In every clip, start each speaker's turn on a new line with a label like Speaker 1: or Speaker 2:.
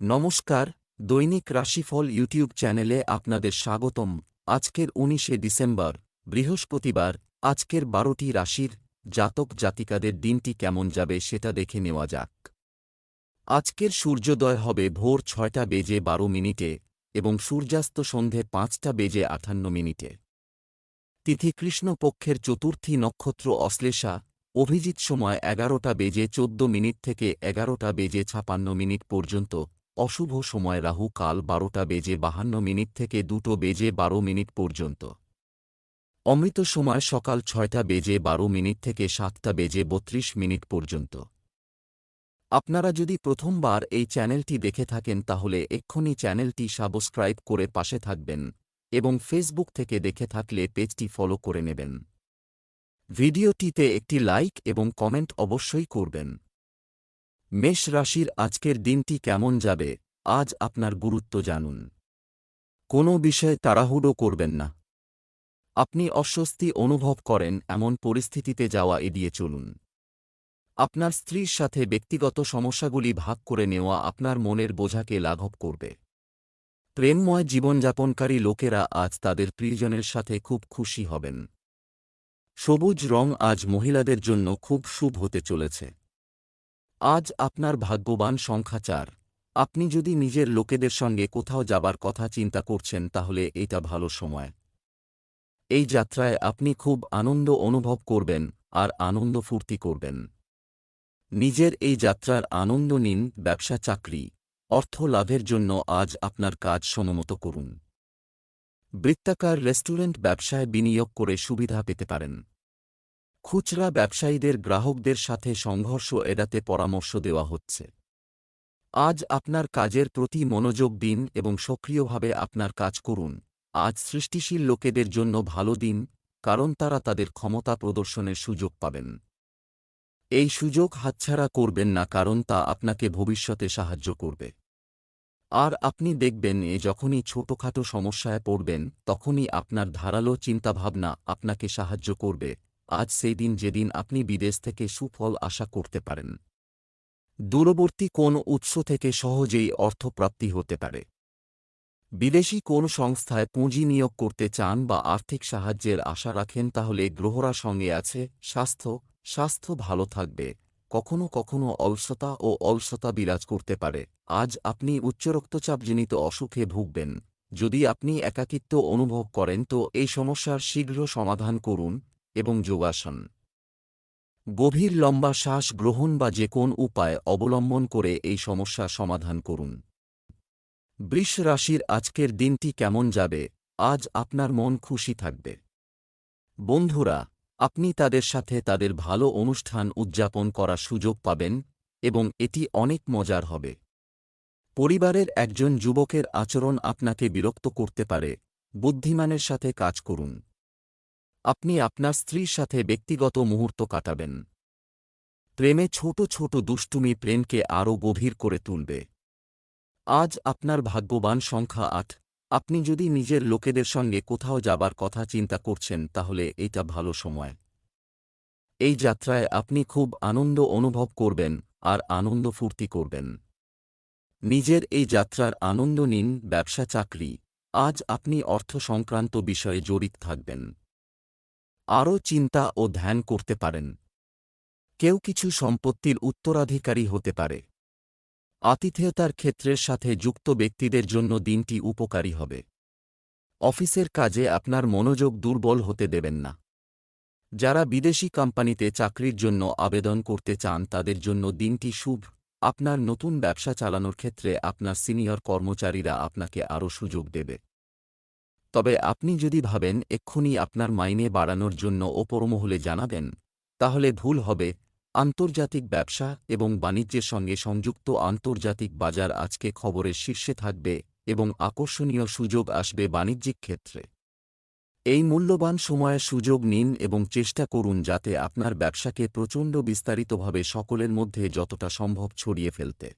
Speaker 1: নমস্কার, দৈনিক রাশিফল ইউটিউব চ্যানেলে আপনাদের স্বাগতম। আজকের উনিশে ডিসেম্বর, বৃহস্পতিবার, আজকের বারোটি রাশির জাতক জাতিকাদের দিনটি কেমন যাবে সেটা দেখে নেওয়া যাক। আজকের সূর্যোদয় হবে ভোর ছয়টা বেজে বারো মিনিটে এবং সূর্যাস্ত সন্ধে পাঁচটা বেজে আঠান্ন মিনিটে। তিথি কৃষ্ণপক্ষের চতুর্থী নক্ষত্র অশ্লেষা, অভিজিৎ সময় এগারোটা বেজে চোদ্দ মিনিট থেকে এগারোটা বেজে ছাপান্ন মিনিট পর্যন্ত অশুভ সময় রাহু কাল বারোটা বেজে বাহান্ন মিনিট থেকে দুটো বেজে বারো মিনিট পর্যন্ত। অমৃত সময় সকাল ছয়টা বেজে বারো মিনিট থেকে সাতটা বেজে বত্রিশ মিনিট পর্যন্ত। আপনারা যদি প্রথমবার এই চ্যানেলটি দেখে থাকেন তাহলে এক্ষুনি চ্যানেলটি সাবস্ক্রাইব করে পাশে থাকবেন এবং ফেসবুক থেকে দেখে থাকলে পেজটি ফলো করে নেবেন। ভিডিওটিতে একটি লাইক এবং কমেন্ট অবশ্যই করবেন। মেষ রাশির আজকের দিনটি কেমন যাবে? আজ আপনার গুরুত্ব জানুন। কোনো বিষয়ে তাড়াহুড়ো করবেন না। আপনি অস্বস্তি অনুভব করেন, এমন পরিস্থিতিতে যাওয়া এড়িয়ে চলুন। আপনার স্ত্রীর সাথে ব্যক্তিগত সমস্যাগুলি ভাগ করে নেওয়া আপনার মনের বোঝাকে লাঘব করবে। প্রেমময় জীবনযাপনকারী লোকেরা আজ তাদের প্রিয়জনের সাথে খুব খুশি হবেন। সবুজ রং আজ মহিলাদের জন্য খুব শুভ হতে চলেছে। আজ আপনার ভাগ্যবান সংখ্যা চার। আপনি যদি নিজের লোকেদের সঙ্গে কোথাও যাবার কথা চিন্তা করছেন, তাহলে এটা ভালো সময়। এই যাত্রায় আপনি খুব আনন্দ অনুভব করবেন আর আনন্দ ফুর্তি করবেন। নিজের এই যাত্রার আনন্দ নিন, ব্যবসা চাকরি, অর্থ লাভের জন্য আজ আপনার কাজ সমমত করুন। বৃত্তাকার রেস্টুরেন্ট ব্যবসায় বিনিয়োগ করে সুবিধা পেতে পারেন। খুচরা ব্যবসায়ীদের গ্রাহকদের সাথে সংঘর্ষ এড়াতে পরামর্শ দেওয়া হচ্ছে। আজ আপনার কাজের প্রতি মনোযোগ দিন এবং সক্রিয়ভাবে আপনার কাজ করুন। আজ সৃষ্টিশীল লোকেদের জন্য ভালো দিন, কারণ তারা তাদের ক্ষমতা প্রদর্শনের সুযোগ পাবেন। এই সুযোগ হাতছাড়া করবেন না, কারণ তা আপনাকে ভবিষ্যতে সাহায্য করবে। আর আপনি দেখবেন, এ যখনই ছোটখাটো সমস্যায় পড়বেন, তখনই আপনার ধারালো চিন্তাভাবনা আপনাকে সাহায্য করবে। আজ সেই দিন যেদিন আপনি বিদেশ থেকে সুফল আশা করতে পারেন। দূরবর্তী কোন উৎস থেকে সহজেই অর্থপ্রাপ্তি হতে পারে। বিদেশি কোন সংস্থায় পুঁজি নিয়োগ করতে চান বা আর্থিক সাহায্যের আশা রাখেন তাহলে গ্রহরা সঙ্গে আছে, স্বাস্থ্য স্বাস্থ্য ভালো থাকবে, কখনো কখনো অলসতা ও অলসতা বিরাজ করতে পারে। আজ আপনি উচ্চ রক্তচাপজনিত অসুখে ভুগবেন। যদি আপনি একাকিত্ব অনুভব করেন তো এই সমস্যার শীঘ্র সমাধান করুন এবং যোগাসন। গভীর লম্বা শ্বাস গ্রহণ বা যে কোন উপায় অবলম্বন করে এই সমস্যা সমাধান করুন। বৃষ রাশির আজকের দিনটি কেমন যাবে? আজ আপনার মন খুশি থাকবে। বন্ধুরা, আপনি তাদের সাথে তাদের ভালো অনুষ্ঠান উদযাপন করার সুযোগ পাবেন এবং এটি অনেক মজার হবে। পরিবারের একজন যুবকের আচরণ আপনাকে বিরক্ত করতে পারে। বুদ্ধিমানের সাথে কাজ করুন। আপনি আপনার স্ত্রীর সাথে ব্যক্তিগত মুহূর্ত কাটাবেন। প্রেমে ছোট ছোট দুষ্টুমি প্রেমকে আরও গভীর করে তুলবে। আজ আপনার ভাগ্যবান সংখ্যা আট। আপনি যদি নিজের লোকেদের সঙ্গে কোথাও যাবার কথা চিন্তা করছেন, তাহলে এটা ভালো সময়। এই যাত্রায় আপনি খুব আনন্দ অনুভব করবেন আর আনন্দ ফুর্তি করবেন। নিজের এই যাত্রার আনন্দ নিন ব্যবসা চাকরি আজ আপনি অর্থ সংক্রান্ত বিষয়ে জড়িত থাকবেন। আরও চিন্তা ও ধ্যান করতে পারেন। কেউ কিছু সম্পত্তির উত্তরাধিকারী হতে পারে। আতিথেয়তার ক্ষেত্রের সাথে যুক্ত ব্যক্তিদের জন্য দিনটি উপকারী হবে। অফিসের কাজে আপনার মনোযোগ দুর্বল হতে দেবেন না। যারা বিদেশি কোম্পানিতে চাকরির জন্য আবেদন করতে চান, তাদের জন্য দিনটি শুভ। আপনার নতুন ব্যবসা চালানোর ক্ষেত্রে আপনার সিনিয়র কর্মচারীরা আপনাকে আরও সুযোগ দেবে। তবে আপনি যদি ভাবেন এক্ষুনি আপনার মাইনে বাড়ানোর জন্য ওপরমহলে জানাবেন তাহলে ভুল হবে। আন্তর্জাতিক ব্যবসা এবং বাণিজ্যের সঙ্গে সংযুক্ত আন্তর্জাতিক বাজার আজকে খবরের শীর্ষে থাকবে এবং আকর্ষণীয় সুযোগ আসবে বাণিজ্যিক ক্ষেত্রে। এই মূল্যবান সময়ে সুযোগ নিন এবং চেষ্টা করুন যাতে আপনার ব্যবসাকে প্রচণ্ড বিস্তারিতভাবে সকলের মধ্যে যতটা সম্ভব ছড়িয়ে ফেলতে।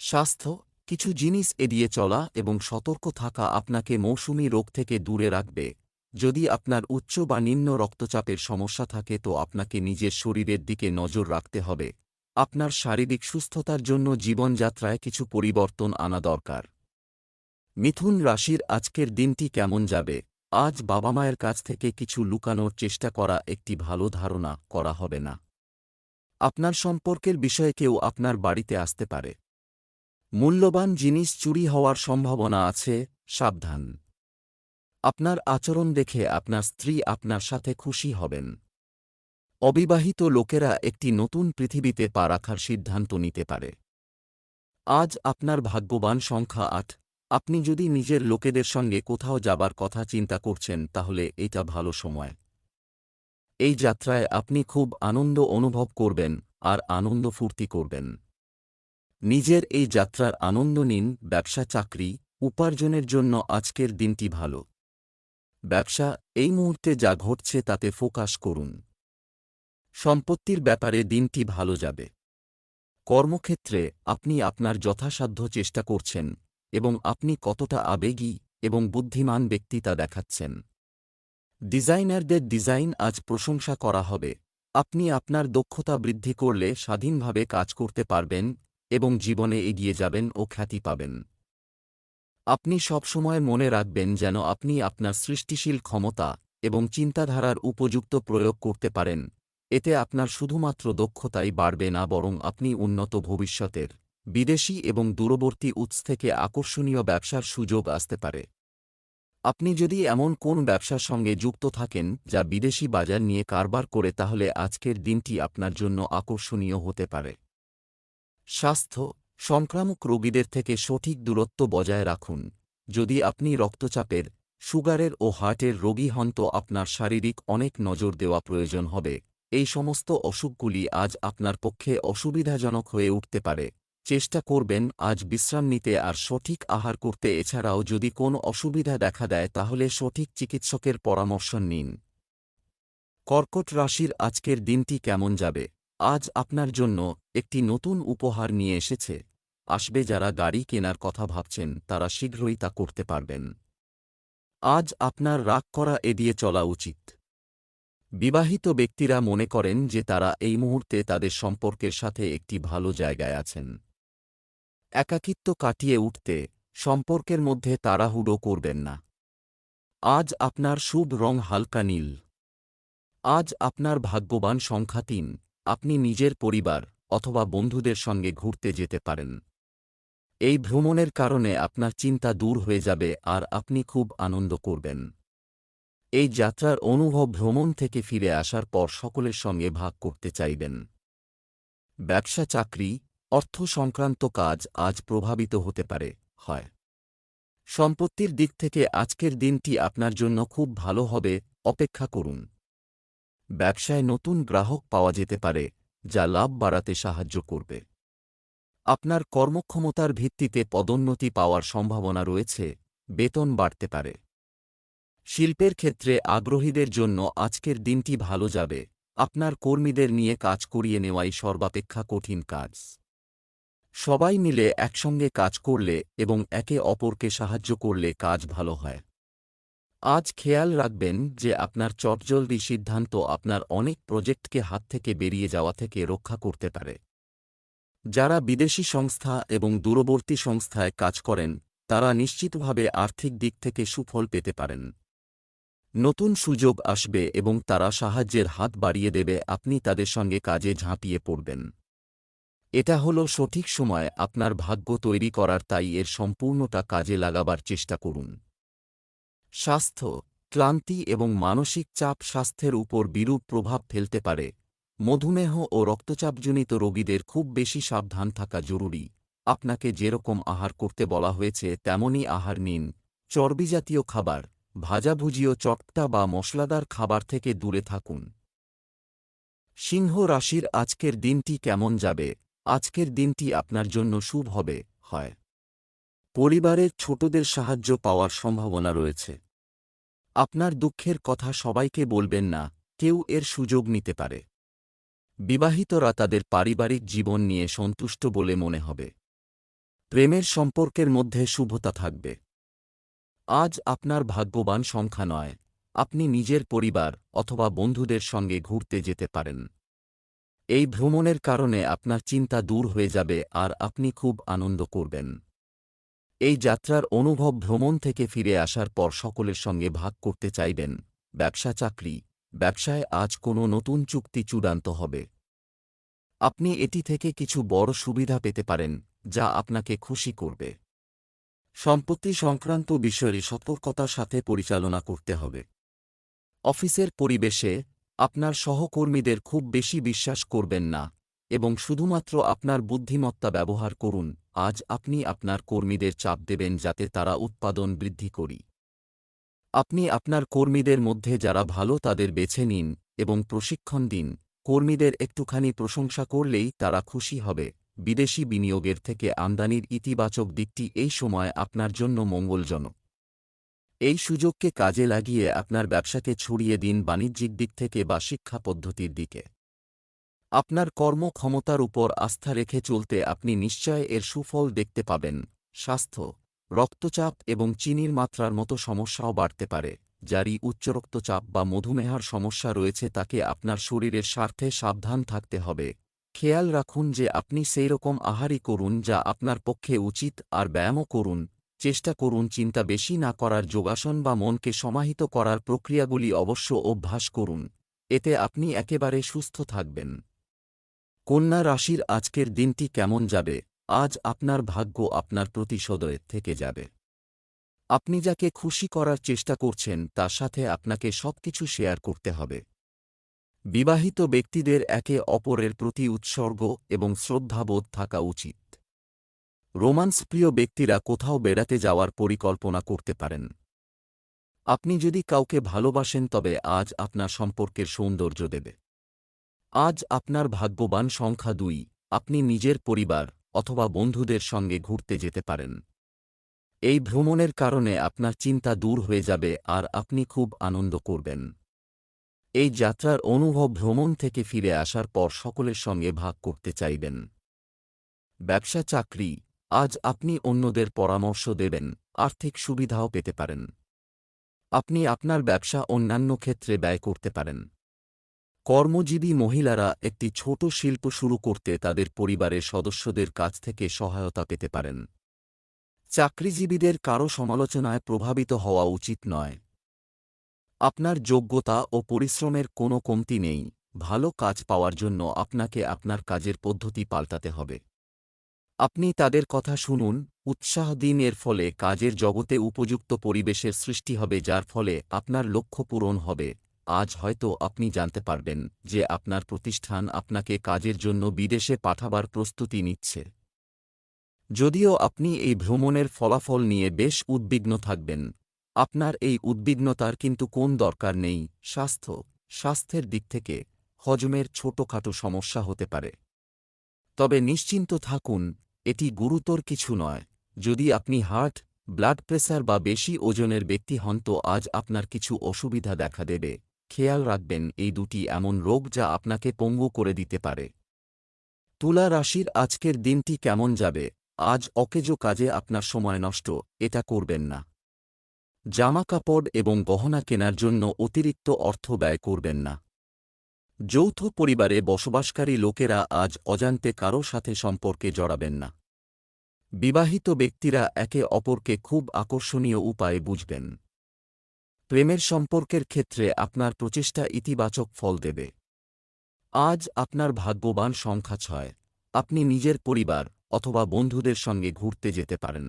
Speaker 1: স্বাস্থ্য কিছু জিনিস এড়িয়ে চলা এবং সতর্ক থাকা আপনাকে মৌসুমি রোগ থেকে দূরে রাখবে। যদি আপনার উচ্চ বা নিম্ন রক্তচাপের সমস্যা থাকে তো আপনাকে নিজের শরীরের দিকে নজর রাখতে হবে। আপনার শারীরিক সুস্থতার জন্য জীবনযাত্রায় কিছু পরিবর্তন আনা দরকার। মিথুন রাশির আজকের দিনটি কেমন যাবে? আজ বাবা মায়ের কাছ থেকে কিছু লুকানোর চেষ্টা করা একটি ভালো ধারণা করা হবে না। আপনার সম্পর্কের বিষয়ে কেউ আপনার বাড়িতে আসতে পারে। মূল্যবান জিনিস চুরি হওয়ার সম্ভাবনা আছে, সাবধান। আপনার আচরণ দেখে আপনার স্ত্রী আপনার সাথে খুশি হবেন। অবিবাহিত লোকেরা একটি নতুন পৃথিবীতে পা রাখার সিদ্ধান্ত নিতে পারে। আজ আপনার ভাগ্যবান সংখ্যা আট। আপনি যদি নিজের লোকেদের সঙ্গে কোথাও যাবার কথা চিন্তা করছেন, তাহলে এটা ভালো সময়। এই যাত্রায় আপনি খুব আনন্দ অনুভব করবেন, আর আনন্দ ফুর্তি করবেন। নিজের এই যাত্রার আনন্দ নিন, ব্যবসা চাকরি, উপার্জনের জন্য আজকের দিনটি ভালো। ব্যবসা, এই মুহূর্তে যা ঘটছে তাতে ফোকাস করুন। সম্পত্তির ব্যাপারে দিনটি ভালো যাবে। কর্মক্ষেত্রে আপনি আপনার যথাসাধ্য চেষ্টা করছেন এবং আপনি কতটা আবেগী এবং বুদ্ধিমান ব্যক্তি তা দেখাচ্ছেন। ডিজাইনারদের ডিজাইন আজ প্রশংসা করা হবে। আপনি আপনার দক্ষতা বৃদ্ধি করলে স্বাধীনভাবে কাজ করতে পারবেন এবং জীবনে এগিয়ে যাবেন ও খ্যাতি পাবেন। আপনি সবসময় মনে রাখবেন যেন আপনি আপনার সৃষ্টিশীল ক্ষমতা এবং চিন্তাধারার উপযুক্ত প্রয়োগ করতে পারেন। এতে আপনার শুধুমাত্র দক্ষতাই বাড়বে না, বরং আপনি উন্নত ভবিষ্যতের বিদেশি এবং দূরবর্তী উৎস থেকে আকর্ষণীয় ব্যবসার সুযোগ আসতে পারে। আপনি যদি এমন কোন ব্যবসার সঙ্গে যুক্ত থাকেন যা বিদেশি বাজার নিয়ে কারবার করে, তাহলে আজকের দিনটি আপনার জন্য আকর্ষণীয় হতে পারে। স্বাস্থ্য, সংক্রামক রোগীদের থেকে সঠিক দূরত্ব বজায় রাখুন। যদি আপনি রক্তচাপের, সুগারের ও হার্টের রোগী হন তো আপনার শারীরিক অনেক নজর দেওয়া প্রয়োজন হবে। এই সমস্ত অসুখগুলি আজ আপনার পক্ষে অসুবিধাজনক হয়ে উঠতে পারে। চেষ্টা করবেন আজ বিশ্রাম নিতে আর সঠিক আহার করতে। এছাড়াও যদি কোনো অসুবিধা দেখা দেয় তাহলে সঠিক চিকিৎসকের পরামর্শ নিন। কর্কট রাশির আজকের দিনটি কেমন যাবে? আজ আপনার জন্য একটি নতুন উপহার নিয়ে এসেছে। আসবে যারা গাড়ি কেনার কথা ভাবছেন, তারা শীঘ্রই তা করতে পারবেন। আজ আপনার রাগ করা এড়িয়ে চলা উচিত। বিবাহিত ব্যক্তিরা মনে করেন যে তারা এই মুহূর্তে তাদের সম্পর্কের সাথে একটি ভালো জায়গায় আছেন। একাকিত্ব কাটিয়ে উঠতে সম্পর্কের মধ্যে তাড়াহুড়ো করবেন না। আজ আপনার শুভ রং হালকা নীল। আজ আপনার ভাগ্যবান সংখ্যা তিন। আপনি নিজের পরিবার অথবা বন্ধুদের সঙ্গে ঘুরতে যেতে পারেন। এই ভ্রমণের কারণে আপনার চিন্তা দূর হয়ে যাবে আর আপনি খুব আনন্দ করবেন। এই যাত্রার অনুভব ভ্রমণ থেকে ফিরে আসার পর সকলের সঙ্গে ভাগ করতে চাইবেন। ব্যবসা চাকরি, অর্থ সংক্রান্ত কাজ আজ প্রভাবিত হতে পারে, হয়। সম্পত্তির দিক থেকে আজকের দিনটি আপনার জন্য খুব ভালো হবে, অপেক্ষা করুন। ব্যবসায় নতুন গ্রাহক পাওয়া যেতে পারে, যা লাভ বাড়াতে সাহায্য করবে। আপনার কর্মক্ষমতার ভিত্তিতে পদোন্নতি পাওয়ার সম্ভাবনা রয়েছে, বেতন বাড়তে পারে। শিল্পের ক্ষেত্রে আগ্রহীদের জন্য আজকের দিনটি ভালো যাবে, আপনার কর্মীদের নিয়ে কাজ করিয়ে নেওয়াই সর্বাপেক্ষা কঠিন কাজ। সবাই মিলে একসঙ্গে কাজ করলে এবং একে অপরকে সাহায্য করলে কাজ ভালো হয়। আজ খেয়াল রাখবেন যে আপনার চটজলদি সিদ্ধান্ত আপনার অনেক প্রজেক্টকে হাত থেকে বেরিয়ে যাওয়া থেকে রক্ষা করতে পারে। যারা বিদেশি সংস্থা এবং দূরবর্তী সংস্থায় কাজ করেন, তারা নিশ্চিতভাবে আর্থিক দিক থেকে সুফল পেতে পারেন। নতুন সুযোগ আসবে এবং তারা সাহায্যের হাত বাড়িয়ে দেবে, আপনি তাদের সঙ্গে কাজে ঝাঁপিয়ে পড়বেন। এটা হল সঠিক সময় আপনার ভাগ্য তৈরি করার তাই এর সম্পূর্ণটা কাজে লাগাবার চেষ্টা করুন। স্বাস্থ্য, ক্লান্তি এবং মানসিক চাপ স্বাস্থ্যের উপর বিরূপ প্রভাব ফেলতে পারে। মধুমেহ ও রক্তচাপজনিত রোগীদের খুব বেশি সাবধান থাকা জরুরি। আপনাকে যেরকম আহার করতে বলা হয়েছে, তেমনই আহার নিন। চর্বিজাতীয় খাবার, ভাজাভুজিও চটটা বা মশলাদার খাবার থেকে দূরে থাকুন। সিংহ রাশির আজকের দিনটি কেমন যাবে? আজকের দিনটি আপনার জন্য শুভ হবে, হয়। পরিবারের ছোটদের সাহায্য পাওয়ার সম্ভাবনা রয়েছে। আপনার দুঃখের কথা সবাইকে বলবেন না, কেউ এর সুযোগ নিতে পারে। বিবাহিতরা তাদের পারিবারিক জীবন নিয়ে সন্তুষ্ট বলে মনে হবে। প্রেমের সম্পর্কের মধ্যে শুভতা থাকবে। আজ আপনার ভাগ্যবান সংখ্যা নয়, আপনি নিজের পরিবার অথবা বন্ধুদের সঙ্গে ঘুরতে যেতে পারেন। এই ভ্রমণের কারণে আপনার চিন্তা দূর হয়ে যাবে আর আপনি খুব আনন্দ করবেন। এই যাত্রার অনুভব ভ্রমণ থেকে ফিরে আসার পর সকলের সঙ্গে ভাগ করতে চাইবেন। ব্যবসা চাকরি। ব্যবসায় আজ কোনো নতুন চুক্তি চূড়ান্ত হবে। আপনি এটি থেকে কিছু বড় সুবিধা পেতে পারেন, যা আপনাকে খুশি করবে। সম্পত্তি সংক্রান্ত বিষয়ে সতর্কতার সাথে পরিচালনা করতে হবে। অফিসের পরিবেশে আপনার সহকর্মীদের খুব বেশি বিশ্বাস করবেন না এবং শুধুমাত্র আপনার বুদ্ধিমত্তা ব্যবহার করুন। আজ আপনি আপনার কর্মীদের চাপ দেবেন যাতে তারা উৎপাদন বৃদ্ধি করি। আপনি আপনার কর্মীদের মধ্যে যারা ভালো তাদের বেছে নিন এবং প্রশিক্ষণ দিন। কর্মীদের একটুখানি প্রশংসা করলেই তারা খুশি হবে। বিদেশি বিনিয়োগের থেকে আমদানির ইতিবাচক দিকটি এই সময় আপনার জন্য মঙ্গলজনক। এই সুযোগকে কাজে লাগিয়ে আপনার ব্যবসাকে ছড়িয়ে দিন বাণিজ্যিক দিক থেকে বা শিক্ষা পদ্ধতির দিকে। আপনার কর্মক্ষমতার উপর আস্থা রেখে চলতে আপনি নিশ্চয় এর সুফল দেখতে পাবেন। স্বাস্থ্য, রক্তচাপ এবং চিনির মাত্রার মতো সমস্যাও বাড়তে পারে। যারই উচ্চ রক্তচাপ বা মধুমেহার সমস্যা রয়েছে তাকে আপনার শরীরের স্বার্থে সাবধান থাকতে হবে। খেয়াল রাখুন যে আপনি সেই রকম আহারই করুন যা আপনার পক্ষে উচিত আর ব্যায়ামও করুন। চেষ্টা করুন চিন্তা বেশি না করার যোগাসন বা মনকে সমাহিত করার প্রক্রিয়াগুলি অবশ্য অভ্যাস করুন। এতে আপনি একেবারে সুস্থ থাকবেন। কন্যা রাশির আজকের দিনটি কেমন যাবে? আজ আপনার ভাগ্য আপনার প্রতি সদয় থেকে যাবে। আপনি যাকে খুশি করার চেষ্টা করছেন, তার সাথে আপনাকে সবকিছু শেয়ার করতে হবে। বিবাহিত ব্যক্তিদের একে অপরের প্রতি উৎসর্গ এবং শ্রদ্ধাবোধ থাকা উচিত। রোমান্স প্রিয় ব্যক্তিরা কোথাও বেড়াতে যাওয়ার পরিকল্পনা করতে পারেন। আপনি যদি কাউকে ভালোবাসেন, তবে আজ আপনার সম্পর্কের সৌন্দর্য দেবে। আজ আপনার ভাগ্যবান সংখ্যা দুই, আপনি নিজের পরিবার অথবা বন্ধুদের সঙ্গে ঘুরতে যেতে পারেন। এই ভ্রমণের কারণে আপনার চিন্তা দূর হয়ে যাবে আর আপনি খুব আনন্দ করবেন। এই যাত্রার অনুভব ভ্রমণ থেকে ফিরে আসার পর সকলের সঙ্গে ভাগ করতে চাইবেন। ব্যবসা চাকরি, আজ আপনি অন্যদের পরামর্শ দেবেন, আর্থিক সুবিধাও পেতে পারেন। আপনি আপনার ব্যবসা অন্যান্য ক্ষেত্রে ব্যয় করতে পারেন। কর্মজীবী মহিলারা একটি ছোট শিল্প শুরু করতে তাদের পরিবারের সদস্যদের কাছ থেকে সহায়তা পেতে পারেন। চাকরিজীবীদের কারও সমালোচনায় প্রভাবিত হওয়া উচিত নয়। আপনার যোগ্যতা ও পরিশ্রমের কোনো কমতি নেই। ভালো কাজ পাওয়ার জন্য আপনাকে আপনার কাজের পদ্ধতি পাল্টাতে হবে। আপনি তাদের কথা শুনুন। উৎসাহ দিন এর ফলে কাজের জগতে উপযুক্ত পরিবেশের সৃষ্টি হবে, যার ফলে আপনার লক্ষ্য পূরণ হবে। আজ হয়তো আপনি জানতে পারবেন যে আপনার প্রতিষ্ঠান আপনাকে কাজের জন্য বিদেশে পাঠাবার প্রস্তুতি নিচ্ছে। যদিও আপনি এই ভ্রমণের ফলাফল নিয়ে বেশ উদ্বিগ্ন থাকবেন। আপনার এই উদ্বিগ্নতার কিন্তু কোন দরকার নেই, স্বাস্থ্য, স্বাস্থ্যের দিক থেকে হজমের ছোটখাটো সমস্যা হতে পারে। তবে নিশ্চিন্ত থাকুন, এটি গুরুতর কিছু নয়। যদি আপনি হার্ট, ব্লাড প্রেসার বা বেশি ওজনের ব্যক্তি হন তো আজ আপনার কিছু অসুবিধা দেখা দেবে। খেয়াল রাখবেন, এই দুটি এমন রোগ যা আপনাকে পঙ্গু করে দিতে পারে। তুলা রাশির আজকের দিনটি কেমন যাবে? আজ অকেজো কাজে আপনার সময় নষ্ট, এটা করবেন না। জামা কাপড় এবং গহনা কেনার জন্য অতিরিক্ত অর্থ ব্যয় করবেন না। যৌথ পরিবারে বসবাসকারী লোকেরা আজ অজান্তে কারও সাথে সম্পর্কে জড়াবেন না। বিবাহিত ব্যক্তিরা একে অপরকে খুব আকর্ষণীয় উপায়ে বুঝবেন। প্রেমের সম্পর্কের ক্ষেত্রে আপনার প্রচেষ্টা ইতিবাচক ফল দেবে। আজ আপনার ভাগ্যবান সংখ্যা ছয়। আপনি নিজের পরিবার অথবা বন্ধুদের সঙ্গে ঘুরতে যেতে পারেন।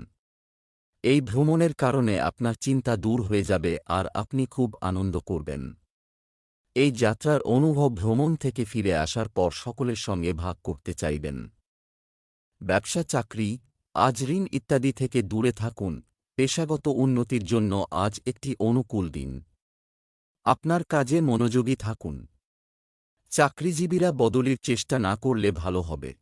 Speaker 1: এই ভ্রমণের কারণে আপনার চিন্তা দূর হয়ে যাবে আর আপনি খুব আনন্দ করবেন। এই যাত্রার অনুভব ভ্রমণ থেকে ফিরে আসার পর সকলের সঙ্গে ভাগ করতে চাইবেন। ব্যবসা, চাকরি, আজ ঋণ ইত্যাদি থেকে দূরে থাকুন পেশাগত উন্নতির জন্য আজ একটি অনুকূল দিন। আপনার কাজে মনোযোগী থাকুন। চাকরিজীবীরা বদলির চেষ্টা না করলে ভালো হবে।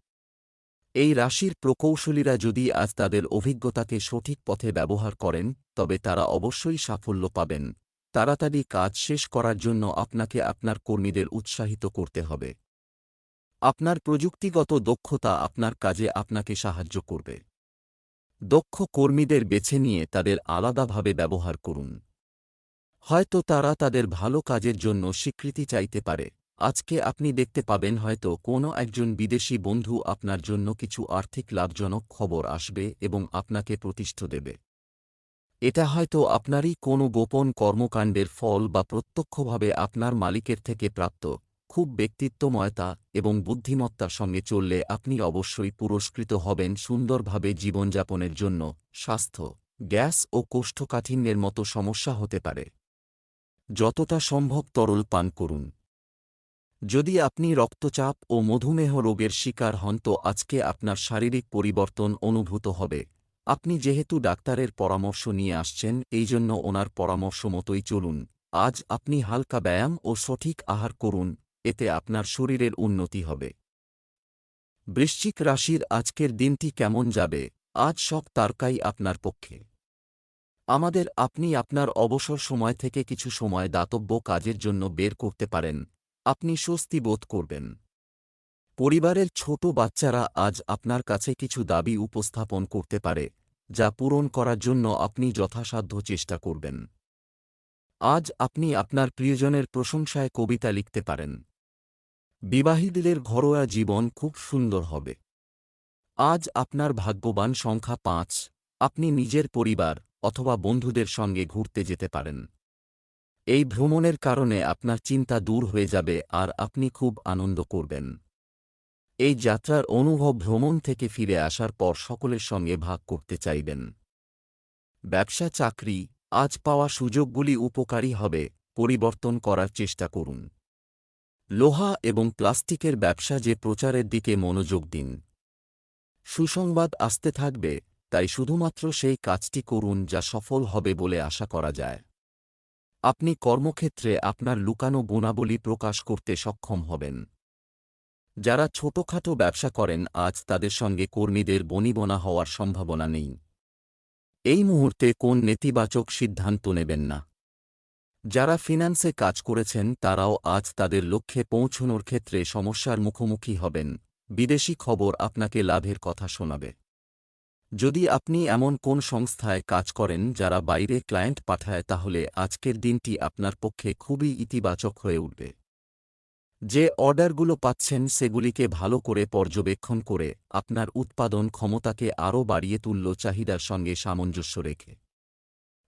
Speaker 1: এই রাশির প্রকৌশলীরা যদি আজ তাদের অভিজ্ঞতাকে সঠিক পথে ব্যবহার করেন, তবে তারা অবশ্যই সাফল্য পাবেন। তাড়াতাড়ি কাজ শেষ করার জন্য আপনাকে আপনার কর্মীদের উৎসাহিত করতে হবে। আপনার প্রযুক্তিগত দক্ষতা আপনার কাজে আপনাকে সাহায্য করবে। দক্ষ কর্মীদের বেছে নিয়ে তাদের আলাদাভাবে ব্যবহার করুন। হয়তো তারা তাদের ভালো কাজের জন্য স্বীকৃতি চাইতে পারে। আজকে আপনি দেখতে পাবেন হয়তো কোনো একজন বিদেশি বন্ধু আপনার জন্য কিছু আর্থিক লাভজনক খবর আসবে এবং আপনাকে প্রতিষ্ঠা দেবে। এটা হয়তো আপনারই কোনো গোপন কর্মকাণ্ডের ফল বা প্রত্যক্ষভাবে আপনার মালিকের থেকে প্রাপ্ত। খুব ব্যক্তিত্বময়তা এবং বুদ্ধিমত্তার সঙ্গে চললে আপনি অবশ্যই পুরস্কৃত হবেন সুন্দরভাবে জীবনযাপনের জন্য। স্বাস্থ্য, গ্যাস ও কোষ্ঠকাঠিন্যের মতো সমস্যা হতে পারে। যতটা সম্ভব তরল পান করুন। যদি আপনি রক্তচাপ ও মধুমেহ রোগের শিকার হন তো আজকে আপনার শারীরিক পরিবর্তন অনুভূত হবে। আপনি যেহেতু ডাক্তারের পরামর্শ নিয়ে আসছেন, এই জন্য ওনার পরামর্শ মতোই চলুন। আজ আপনি হালকা ব্যায়াম ও সঠিক আহার করুন। এতে আপনার শরীরের উন্নতি হবে। বৃশ্চিক রাশির আজকের দিনটি কেমন যাবে? আজ সব তারকাই আপনার পক্ষে। আমাদের আপনি আপনার অবসর সময় থেকে কিছু সময় দাতব্য কাজের জন্য বের করতে পারেন। আপনি স্বস্তি বোধ করবেন। পরিবারের ছোট বাচ্চারা আজ আপনার কাছে কিছু দাবি উপস্থাপন করতে পারে, যা পূরণ করার জন্য আপনি যথাসাধ্য চেষ্টা করবেন। আজ আপনি আপনার প্রিয়জনের প্রশংসায় কবিতা লিখতে পারেন। বিবাহীদের ঘরোয়া জীবন খুব সুন্দর হবে। আজ আপনার ভাগ্যবান সংখ্যা পাঁচ। আপনি নিজের পরিবার অথবা বন্ধুদের সঙ্গে ঘুরতে যেতে পারেন। এই ভ্রমণের কারণে আপনার চিন্তা দূর হয়ে যাবে আর আপনি খুব আনন্দ করবেন। এই যাত্রার অনুভব ভ্রমণ থেকে ফিরে আসার পর সকলের সঙ্গে ভাগ করতে চাইবেন। ব্যবসা চাকরি, আজ পাওয়া সুযোগগুলি উপকারী হবে, পরিবর্তন করার চেষ্টা করুন। লোহা এবং প্লাস্টিকের ব্যবসা যে প্রচারের দিকে মনোযোগ দিন। সুসংবাদ আসতে থাকবে, তাই শুধুমাত্র সেই কাজটি করুন যা সফল হবে বলে আশা করা যায়। আপনি কর্মক্ষেত্রে আপনার লুকানো গুণাবলী প্রকাশ করতে সক্ষম হবেন। যারা ছোটখাটো ব্যবসা করেন, আজ তাদের সঙ্গে কর্মীদের বনিবনা হওয়ার সম্ভাবনা নেই। এই মুহূর্তে কোন নেতিবাচক সিদ্ধান্ত নেবেন না। যারা ফিন্যান্সে কাজ করেছেন, তারাও আজ তাদের লক্ষ্যে পৌঁছনোর ক্ষেত্রে সমস্যার মুখোমুখি হবেন। বিদেশি খবর আপনাকে লাভের কথা শোনাবে। যদি আপনি এমন কোন সংস্থায় কাজ করেন, যারা বাইরে ক্লায়েন্ট পাঠায়, তাহলে আজকের দিনটি আপনার পক্ষে খুবই ইতিবাচক হয়ে উঠবে। যে অর্ডারগুলো পাচ্ছেন, সেগুলিকে ভালো করে পর্যবেক্ষণ করে আপনার উৎপাদন ক্ষমতাকে আরও বাড়িয়ে তুলল, চাহিদার সঙ্গে সামঞ্জস্য রেখে।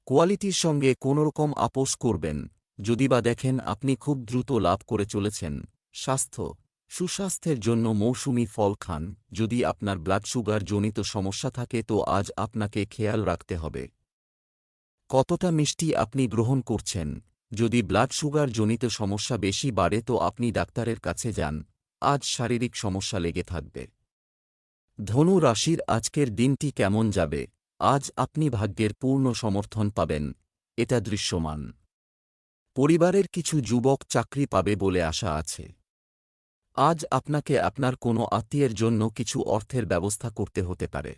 Speaker 1: কোয়ালিটির সঙ্গে কোনোরকম আপোষ করবেন যদি বা দেখেন আপনি খুব দ্রুত লাভ করে চলেছেন। স্বাস্থ্য, সুস্বাস্থ্যের জন্য মৌসুমি ফল খান, যদি আপনার ব্লাড সুগার জনিত সমস্যা থাকে তো আজ আপনাকে খেয়াল রাখতে হবে। কতটা মিষ্টি আপনি গ্রহণ করছেন, যদি ব্লাড সুগার জনিত সমস্যা বেশি বাড়ে তো আপনি ডাক্তারের কাছে যান, আজ শারীরিক সমস্যা লেগে থাকবে। ধনু রাশির আজকের দিনটি কেমন যাবে? আজ আপনি ভাগ্যের পূর্ণ সমর্থন পাবেন, এটা দৃশ্যমান। পরিবারের কিছু যুবক চাকরি পাবে বলে আশা আছে। আজ আপনাকে আপনার কোনো আত্মীয়ের জন্য কিছু অর্থের ব্যবস্থা করতে হতে পারে।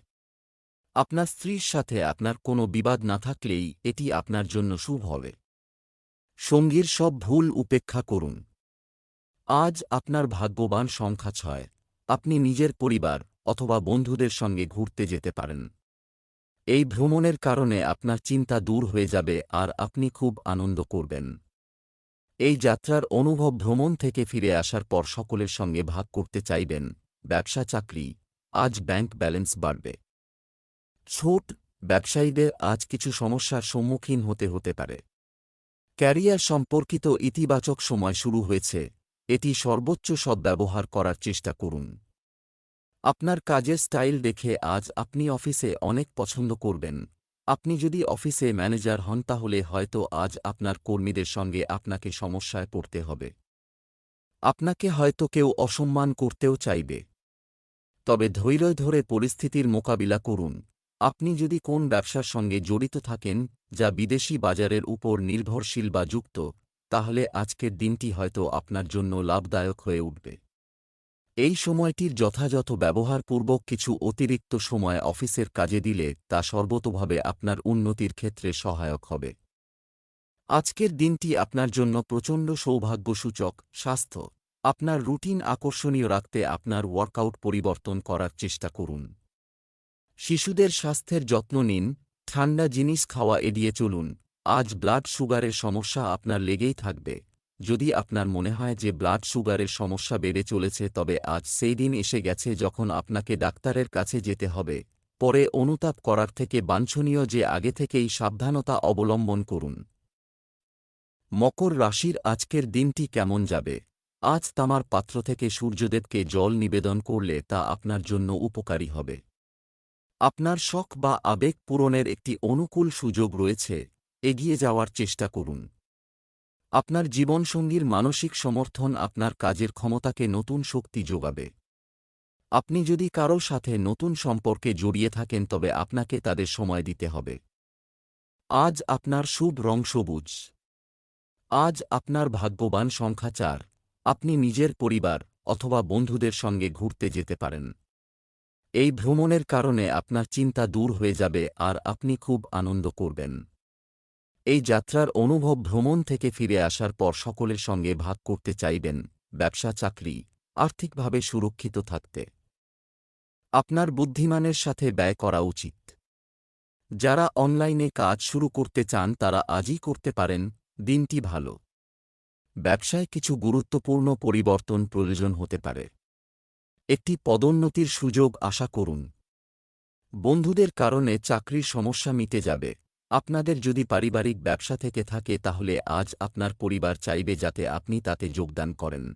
Speaker 1: আপনার স্ত্রীর সাথে আপনার কোনো বিবাদ না থাকলেই এটি আপনার জন্য শুভ হবে। সঙ্গীর সব ভুল উপেক্ষা করুন। আজ আপনার ভাগ্যবান সংখ্যা ছয়। আপনি নিজের পরিবার অথবা বন্ধুদের সঙ্গে ঘুরতে যেতে পারেন। এই ভ্রমণের কারণে আপনার চিন্তা দূর হয়ে যাবে আর আপনি খুব আনন্দ করবেন। এই যাত্রার অনুভব ভ্রমণ থেকে ফিরে আসার পর সকলের সঙ্গে ভাগ করতে চাইবেন। ব্যবসা চাকরি। আজ ব্যাংক ব্যালেন্স বাড়বে। ছোট ব্যবসায়ীদের আজ কিছু সমস্যার সম্মুখীন হতে হতে পারে। ক্যারিয়ার সম্পর্কিত ইতিবাচক সময় শুরু হয়েছে। এটি সর্বোচ্চ সদ্ব্যবহার করার চেষ্টা করুন। আপনার কাজের স্টাইল দেখে আজ আপনি অফিসে অনেক পছন্দ করবেন। আপনি যদি অফিসে ম্যানেজার হন তাহলে হয়তো আজ আপনার কর্মীদের সঙ্গে আপনাকে সমস্যায় পড়তে হবে। আপনাকে হয়তো কেউ অসম্মান করতেও চাইবে। তবে ধৈর্য ধরে পরিস্থিতির মোকাবিলা করুন। আপনি যদি কোন ব্যবসার সঙ্গে জড়িত থাকেন, যা বিদেশি বাজারের উপর নির্ভরশীল বা যুক্ত, তাহলে আজকের দিনটি হয়তো আপনার জন্য লাভদায়ক হয়ে উঠবে। এই সময়টির যথাযথ ব্যবহারপূর্বক কিছু অতিরিক্ত সময় অফিসের কাজে দিলে তা সর্বতোভাবে আপনার উন্নতির ক্ষেত্রে সহায়ক হবে। আজকের দিনটি আপনার জন্য প্রচণ্ড সৌভাগ্যসূচক, স্বাস্থ্য। আপনার রুটিন আকর্ষণীয় রাখতে আপনার ওয়ার্কআউট পরিবর্তন করার চেষ্টা করুন। শিশুদের স্বাস্থ্যের যত্ন নিন, ঠান্ডা জিনিস খাওয়া এড়িয়ে চলুন, আজ ব্লাড সুগারের সমস্যা আপনার লেগেই থাকবে। যদি আপনার মনে হয় যে ব্লাড সুগারের সমস্যা বেড়ে চলেছে, তবে আজ সেই দিন এসে গেছে যখন আপনাকে ডাক্তারের কাছে যেতে হবে। পরে অনুতাপ করার থেকে বাঞ্ছনীয় যে আগে থেকেই সাবধানতা অবলম্বন করুন। মকর রাশির আজকের দিনটি কেমন যাবে? আজ তামার পাত্র থেকে সূর্যদেবকে জল নিবেদন করলে তা আপনার জন্য উপকারী হবে। আপনার শখ বা আবেগ পূরণের একটি অনুকূল সুযোগ রয়েছে। এগিয়ে যাওয়ার চেষ্টা করুন। আপনার জীবনসঙ্গীর মানসিক সমর্থন আপনার কাজের ক্ষমতাকে নতুন শক্তি যোগাবে। আপনি যদি কারও সাথে নতুন সম্পর্কে জড়িয়ে থাকেন, তবে আপনাকে তাদের সময় দিতে হবে। আজ আপনার শুভ রং সবুজ। আজ আপনার ভাগ্যবান সংখ্যা চার। আপনি নিজের পরিবার অথবা বন্ধুদের সঙ্গে ঘুরতে যেতে পারেন। এই ভ্রমণের কারণে আপনার চিন্তা দূর হয়ে যাবে আর আপনি খুব আনন্দ করবেন। এই যাত্রার অনুভব ভ্রমণ থেকে ফিরে আসার পর সকলের সঙ্গে ভাগ করতে চাইবেন ব্যবসা, চাকরি, আর্থিকভাবে সুরক্ষিত থাকতে। আপনার বুদ্ধিমানের সাথে ব্যয় করা উচিত। যারা অনলাইনে কাজ শুরু করতে চান তারা আজই করতে পারেন, দিনটি ভালো। ব্যবসায় কিছু গুরুত্বপূর্ণ পরিবর্তন প্রয়োজন হতে পারে। একটি পদোন্নতির সুযোগ আশা করুন। বন্ধুদের কারণে চাকরির সমস্যা মিটে যাবে। আপনাদের যদি পারিবারিক ব্যবসা থেকে থাকে তাহলে আজ আপনার পরিবার চাইবে যাতে আপনি তাতে যোগদান করেন।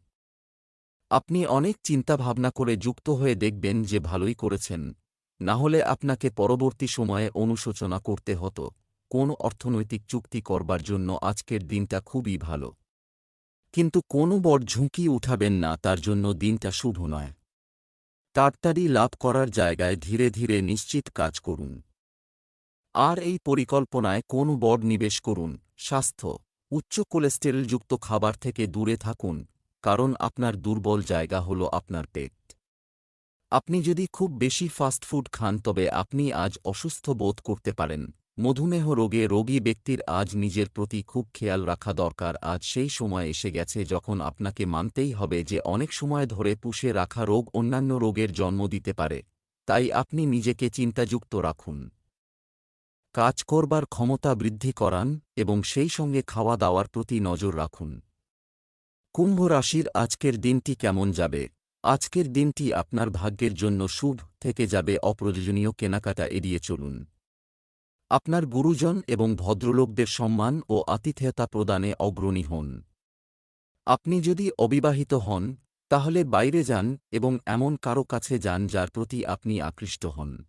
Speaker 1: আপনি অনেক চিন্তাভাবনা করে যুক্ত হয়ে দেখবেন যে ভালোই করেছেন। না হলে আপনাকে পরবর্তী সময়ে অনুশোচনা করতে হতো। কোন অর্থনৈতিক চুক্তি করবার জন্য আজকের দিনটা খুবই ভালো। কিন্তু কোনো বড় ঝুঁকি উঠাবেন না, তার জন্য দিনটা শুভ নয়। তাড়াতাড়ি লাভ করার জায়গায় ধীরে ধীরে নিশ্চিত কাজ করুন। আর এই পরিকল্পনায় কোন বড় নিবেশ করুন। স্বাস্থ্য, উচ্চ কোলেস্টেরলযুক্ত খাবার থেকে দূরে থাকুন, কারণ আপনার দুর্বল জায়গা হল আপনার পেট। আপনি যদি খুব বেশি ফাস্ট ফুড খান তবে আপনি আজ অসুস্থ বোধ করতে পারেন। মধুমেহ রোগে রোগী ব্যক্তির আজ নিজের প্রতি খুব খেয়াল রাখা দরকার। আজ সেই সময় এসে গেছে যখন আপনাকে মানতেই হবে যে অনেক সময় ধরে পুষে রাখা রোগ অন্যান্য রোগের জন্ম দিতে পারে। তাই আপনি নিজেকে চিন্তাযুক্ত রাখুন। কাজ করবার ক্ষমতা বৃদ্ধি করান এবং সেই সঙ্গে খাওয়া দাওয়ার প্রতি নজর রাখুন। কুম্ভ রাশির আজকের দিনটি কেমন যাবে? আজকের দিনটি আপনার ভাগ্যের জন্য শুভ থেকে যাবে, অপ্রয়োজনীয় কেনাকাটা এড়িয়ে চলুন। আপনার গুরুজন এবং ভদ্রলোকদের সম্মান ও আতিথেয়তা প্রদানে অগ্রণী হন। আপনি যদি অবিবাহিত হন, তাহলে বাইরে যান এবং এমন কারও কাছে যান যার প্রতি আপনি আকৃষ্ট হন।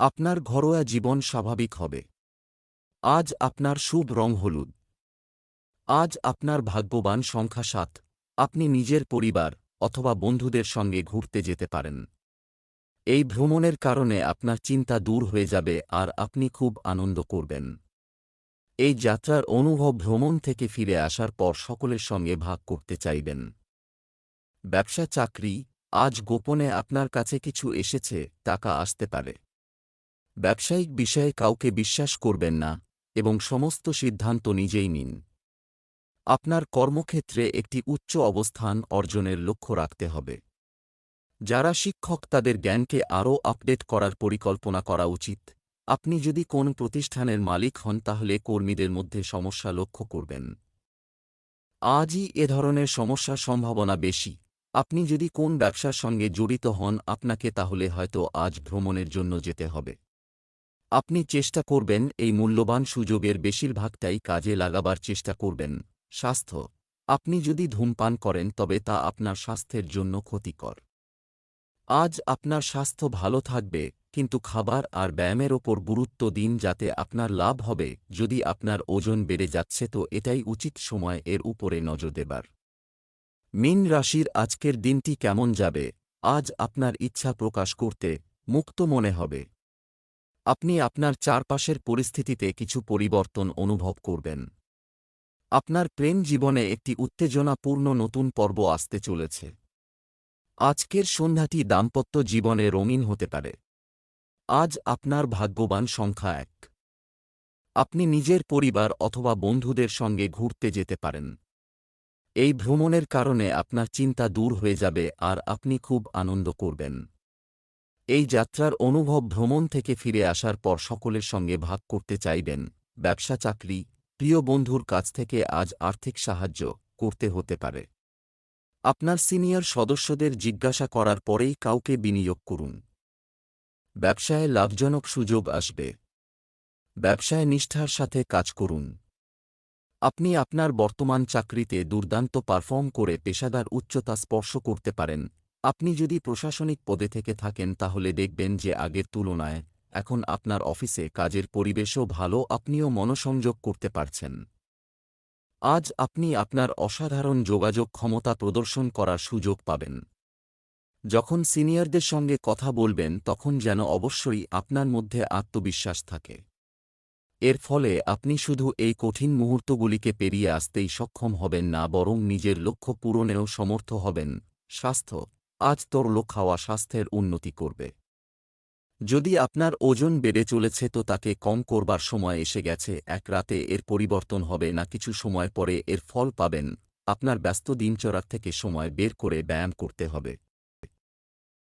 Speaker 1: আপনার ঘরোয়া জীবন স্বাভাবিক হবে। আজ আপনার শুভ রং হলুদ। আজ আপনার ভাগ্যবান সংখ্যা সাত। আপনি নিজের পরিবার অথবা বন্ধুদের সঙ্গে ঘুরতে যেতে পারেন। এই ভ্রমণের কারণে আপনার চিন্তা দূর হয়ে যাবে আর আপনি খুব আনন্দ করবেন। এই যাত্রার অনুভব ভ্রমণ থেকে ফিরে আসার পর সকলের সঙ্গে ভাগ করতে চাইবেন। ব্যবসা চাকরি, আজ গোপনে আপনার কাছে কিছু এসেছে, টাকা আসতে পারে। ব্যবসায়িক বিষয়ে কাউকে বিশ্বাস করবেন না এবং সমস্ত সিদ্ধান্ত নিজেই নিন। আপনার কর্মক্ষেত্রে একটি উচ্চ অবস্থান অর্জনের লক্ষ্য রাখতে হবে। যারা শিক্ষক, তাদের জ্ঞানকে আরও আপডেট করার পরিকল্পনা করা উচিত। আপনি যদি কোন প্রতিষ্ঠানের মালিক হন, তাহলে কর্মীদের মধ্যে সমস্যা লক্ষ্য করবেন। আজই এ ধরনের সমস্যার সম্ভাবনা বেশি। আপনি যদি কোন ব্যবসার সঙ্গে জড়িত হন, আপনাকে তাহলে হয়তো আজ ভ্রমণের জন্য যেতে হবে। আপনি চেষ্টা করবেন এই মূল্যবান সুযোগের বেশিরভাগটাই কাজে লাগাবার চেষ্টা করবেন। স্বাস্থ্য। আপনি যদি ধূমপান করেন, তবে তা আপনার স্বাস্থ্যের জন্য ক্ষতিকর। আজ আপনার স্বাস্থ্য ভালো থাকবে, কিন্তু খাবার আর ব্যায়ামের ওপর গুরুত্ব দিন যাতে আপনার লাভ হবে, যদি আপনার ওজন বেড়ে যাচ্ছে, তো এটাই উচিত সময় এর উপরে নজর দেবার। মিন রাশির আজকের দিনটি কেমন যাবে? আজ আপনার ইচ্ছা প্রকাশ করতে মুক্ত মনে হবে। আপনি আপনার চারপাশের পরিস্থিতিতে কিছু পরিবর্তন অনুভব করবেন। আপনার প্রেম জীবনে একটি উত্তেজনাপূর্ণ নতুন পর্ব আসতে চলেছে। আজকের সন্ধ্যাটি দাম্পত্য জীবনে রঙিন হতে পারে। আজ আপনার ভাগ্যবান সংখ্যা এক। আপনি নিজের পরিবার অথবা বন্ধুদের সঙ্গে ঘুরতে যেতে পারেন। এই ভ্রমণের কারণে আপনার চিন্তা দূর হয়ে যাবে আর আপনি খুব আনন্দ করবেন। এই যাত্রার অনুভব ভ্রমণ থেকে ফিরে আসার পর সকলের সঙ্গে ভাগ করতে চাইবেন। ব্যবসা চাকরি, প্রিয় বন্ধুর কাছ থেকে আজ আর্থিক সাহায্য করতে হতে পারে। আপনার সিনিয়র সদস্যদের জিজ্ঞাসা করার পরেই কাউকে বিনিয়োগ করুন। ব্যবসায় লাভজনক সুযোগ আসবে। ব্যবসায় নিষ্ঠার সাথে কাজ করুন। আপনি আপনার বর্তমান চাকরিতে দুর্দান্ত পারফর্ম করে পেশাদার উচ্চতা স্পর্শ করতে পারেন। আপনি যদি প্রশাসনিক পদে থেকে থাকেন তাহলে দেখবেন যে আগের তুলনায় এখন আপনার অফিসে কাজের পরিবেশও ভালো, আপনিও মনোসংযোগ করতে পারছেন। আজ আপনি আপনার অসাধারণ যোগাযোগ ক্ষমতা প্রদর্শন করার সুযোগ পাবেন। যখন সিনিয়রদের সঙ্গে কথা বলবেন, তখন যেন অবশ্যই আপনার মধ্যে আত্মবিশ্বাস থাকে। এর ফলে আপনি শুধু এই কঠিন মুহূর্তগুলিকে পেরিয়ে আসতেই সক্ষম হবেন না, বরং নিজের লক্ষ্য পূরণেও সমর্থ হবেন। স্বাস্থ্য আজ তরল খাওয়া স্বাস্থ্যের উন্নতি করবে। যদি আপনার ওজন বেড়ে চলেছে তো তাকে কম করবার সময় এসে গেছে, এক রাতে এর পরিবর্তন হবে না কিছু সময় পরে এর ফল পাবেন। আপনার ব্যস্ত দিনচরার থেকে সময় বের করে ব্যায়াম করতে হবে।